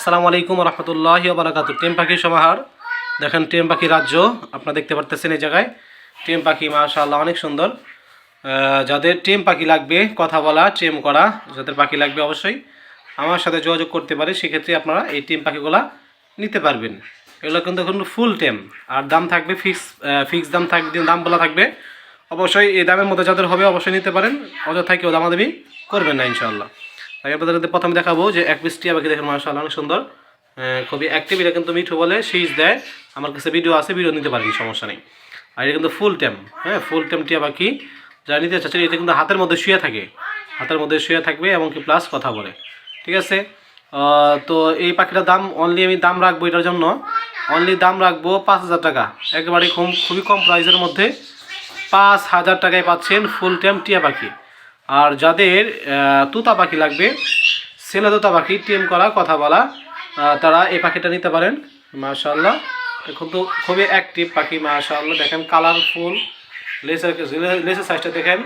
আসসালামু আলাইকুম রহমতুল্লাহ বারাকাত টেম পাখি সমাহার। দেখেন, টেম পাখি রাজ্য, আপনারা দেখতে পারতেছেন এই জায়গায়। টেম পাখি, মাশাআল্লাহ, অনেক সুন্দর। যাদের টেম পাখি লাগবে, কথা বলা, টেম করা, যাদের পাখি লাগবে অবশ্যই আমার সাথে যোগাযোগ করতে পারে সেক্ষেত্রে আপনারা এই টেম পাখিগুলা নিতে পারবেন। এগুলো কিন্তু এখন ফুল টেম। আর দাম থাকবে ফিক্স ফিক্স দাম থাকবে দাম বলা থাকবে। অবশ্যই এই দামের মধ্যে যাদের হবে, অবশ্যই নিতে পারেন। অযথায় কেউ দামাদামি করবেন না, ইনশাআল্লাহ। আমি আপনাদের প্রথমে দেখাবো যে এক পিস টিয়া পাখি দেখেন মার্শাল্লাহ অনেক সুন্দর। খুবই অ্যাক্টিভ এটা কিন্তু মিঠু বলে সিজ দেয় আমার কাছে ভিডিও আছে ভিডিও নিতে পারেন, সমস্যা নেই। আর এটা কিন্তু ফুল টেম হ্যাঁ ফুল টেম টিয়া পাখি। যারা নিতে চাচ্ছেন এটা কিন্তু হাতের মধ্যে শুয়ে থাকে। হাতের মধ্যে শুয়ে থাকবে এবং কি প্লাস কথা বলে। ঠিক আছে? তো এই পাখিটার দাম অনলি আমি দাম রাখব এটার জন্য। অনলি দাম রাখব পাঁচ হাজার টাকা। একেবারে খুবই কম প্রাইসের মধ্যে পাঁচ হাজার টাকায় পাচ্ছেন ফুল টাইম টিয়া পাখি। আর যাদের তুতা পাখি লাগবে, ছেলে তুতা পাখি, টিম করা, কথা বলা তারা এই পাখিটা নিতে পারেন মাশাল্লাহ কিন্তু খুবই অ্যাক্টিভ পাখি মাশাল্লাহ দেখেন কালারফুল লেসের লেসের সাইজটা দেখেন,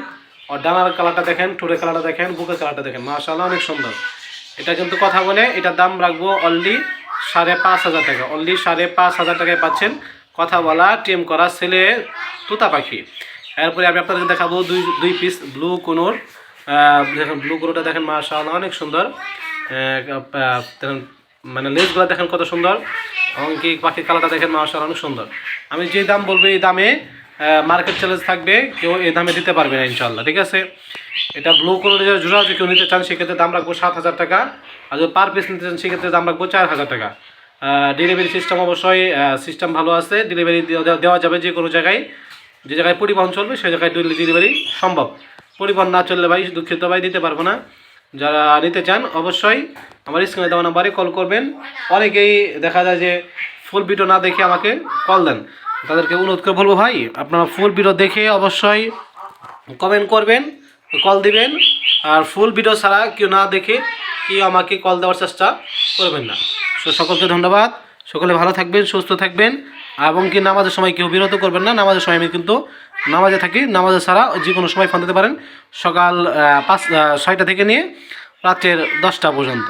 আর ডানার কালারটা দেখেন টুরের কালারটা দেখেন, বুকের কালারটা দেখেন মাশাল্লাহ অনেক সুন্দর। এটা কিন্তু কথা বলে এটার দাম রাখব অনলি সাড়ে পাঁচ হাজার টাকা অনলি সাড়ে পাঁচ হাজার টাকায় পাচ্ছেন, কথা বলা, টিম করা, ছেলে তুতা পাখি। এরপরে আমি আপনাদের দেখাবো দুই দুই পিস ব্লু কোনোর। দেখেন ব্লু কোনোটা দেখেন মাশাআল্লাহ অনেক সুন্দর। দেখেন মানে লেসগুলো দেখেন কত সুন্দর। এবং কি পাখির কালারটা দেখেন মাশাআল্লাহ অনেক সুন্দর। আমি যে দাম বলব এই দামে মার্কেট চ্যালেঞ্জ থাকবে, কেউ এই দামে দিতে পারবে না ইনশাল্লাহ ঠিক আছে? এটা ব্লু কালারের জোড়া কেউ নিতে চান, সেক্ষেত্রে দাম রাখব সাত হাজার টাকা। আর যদি পার পিস নিতে চান, সেক্ষেত্রে দাম রাখব চার হাজার টাকা। ডেলিভারি সিস্টেম অবশ্যই সিস্টেম ভালো আছে। ডেলিভারি দেওয়া যাবে যে কোনো জায়গায়। যে জায়গায় পরিবহন চলবে সেই জায়গায় ডেলিভারি সম্ভব। পরিবহন না চললে ভাই, দুঃখিত ভাই, দিতে পারব না। যারা নিতে চান, অবশ্যই আমার স্ক্রিনে দেওয়া নাম্বারে কল করবেন। অনেকেই দেখা যায় যে ফুল ভিডিও না দেখে আমাকে কল দেন। তাদেরকে অনুরোধ করে বলব ভাই, আপনারা ফুল ভিডিও দেখে অবশ্যই কমেন্ট করবেন, কল দিবেন। আর ফুল ভিডিও ছাড়া কেউ না দেখে কেউ আমাকে কল দেওয়ার চেষ্টা করবেন না। সকলকে ধন্যবাদ। সকলে ভালো থাকবেন, সুস্থ থাকবেন। এবং কি নামাজের সময় কেউ বিরত করবেন না, নামাজের সময় আমি কিন্তু নামাজে থাকি নামাজে ছাড়া যে কোনো সময় ফোন দিতে পারেন সকাল পাঁচ ছয়টা থেকে নিয়ে রাতের দশটা পর্যন্ত।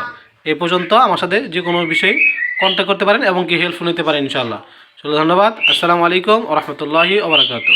এ পর্যন্ত আমার সাথে যে কোনো বিষয়ে কন্ট্যাক্ট করতে পারেন এবং কি হেল্প নিতে পারেন ইনশাল্লাহ চলো ধন্যবাদ। আসসালামু আলাইকুম রহমতুল্লাহি ওবরাকাতু